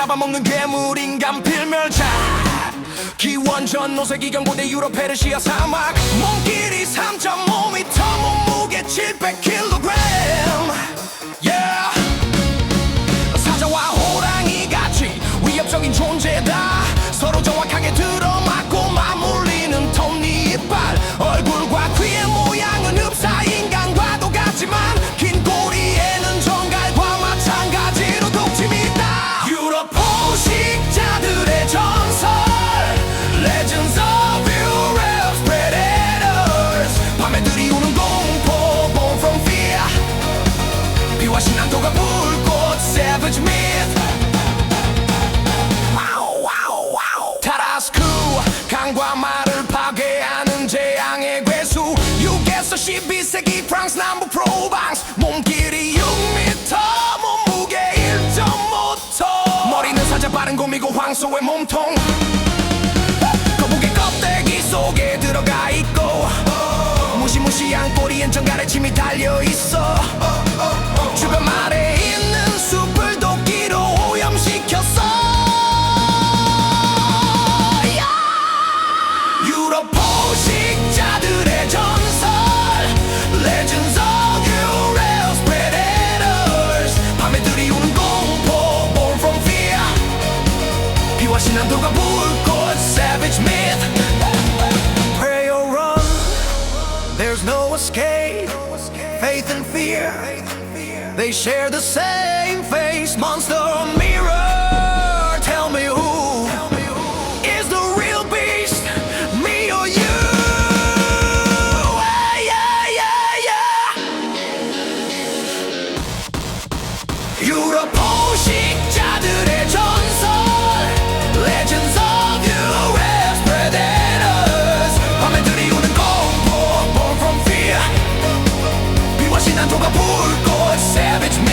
잡아먹는 괴물 인간 필멸자. 기원전 노세기 경 고대 유럽 페르시아 사막. 몸길이 3.5m 몸무게 700kg yeah. 사자와 호랑이 같이 위협적인 존재다 Savage myth 와우, 와우, 와우. 타라스쿠 강과 말을 파괴하는 재앙의 괴수. 6에서 12세기 프랑스 남부 프로방스. 몸길이 6m 몸무게 1.5톤 머리는 살짝 빠른 곰이고 황소의 몸통. 거북이 껍데기 속에 들어가 무시무시한 꼬리엔 정갈의 침이 달려있어. 주변 말에 있는 escape. Faith and fear. They share the same face. Monster I'm a poor boy, savage man.